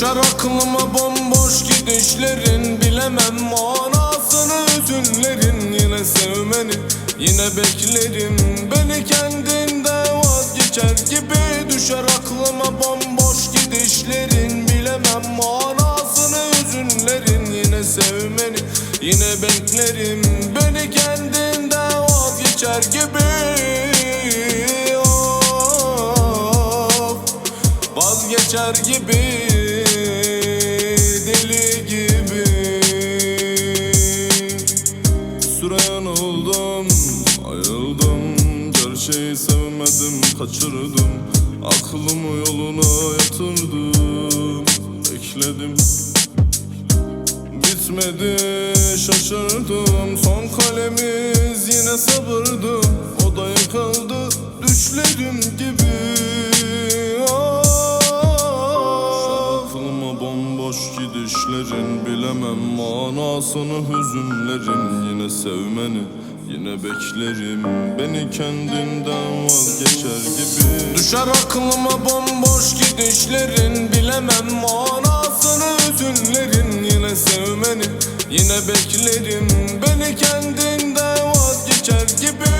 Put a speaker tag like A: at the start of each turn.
A: Düşer aklıma bomboş gidişlerin Bilemem manasını üzünlerin Yine sevmeni yine beklerim. Beni kendinden vazgeçer gibi Düşer aklıma bomboş gidişlerin. Bilemem manasını üzünlerin Yine sevmeni yine beklerim. Beni kendinden vazgeçer gibi. Vazgeçer gibi Süre yanıldım Ayıldım Gerçeği sevmedim Kaçırdım. Aklımı yoluna yatırdım. Bekledim Bitmedi şaşırdım. Son kalemiz yine sabırdı. O da yıkıldı düşlerim gibi gidişlerin Bilemem manasını hüzünlerin Yine sevmeni yine beklerim. Beni kendinden vazgeçer gibi. Düşer aklıma bomboş gidişlerin Bilemem manasını hüzünlerin. Yine sevmeni yine beklerim. Beni kendinden vazgeçer gibi.